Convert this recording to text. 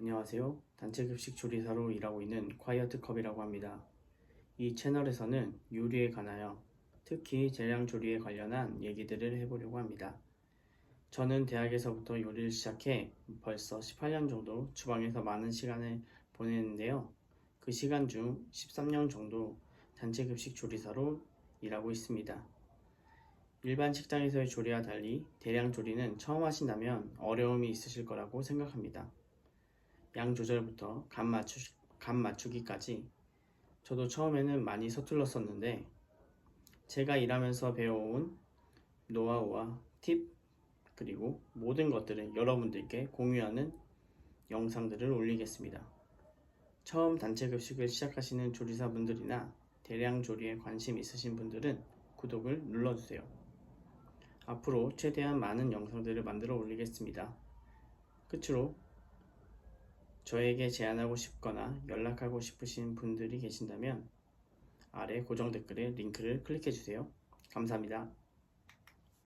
안녕하세요. 단체 급식 조리사로 일하고 있는 콰이어트 컵이라고 합니다. 이 채널에서는 요리에 관하여 특히 재량 조리에 관련한 얘기들을 해보려고 합니다. 저는 대학에서부터 요리를 시작해 벌써 18년 정도 주방에서 많은 시간을 보냈는데요. 그 시간 중 13년 정도 단체 급식 조리사로 일하고 있습니다. 일반 식당에서의 조리와 달리 대량 조리는 처음 하신다면 어려움이 있으실 거라고 생각합니다. 양 조절부터 간, 맞추, 간 맞추기까지 저도 처음에는 많이 서툴렀었는데 제가 일하면서 배워온 노하우와 팁 그리고 모든 것들을 여러분들께 공유하는 영상들을 올리겠습니다. 처음 단체 급식을 시작하시는 조리사분들이나 대량 조리에 관심 있으신 분들은 구독을 눌러주세요. 앞으로 최대한 많은 영상들을 만들어 올리겠습니다. 끝으로 저에게 제안하고 싶거나 연락하고 싶으신 분들이 계신다면 아래 고정 댓글에 링크를 클릭해 주세요. 감사합니다.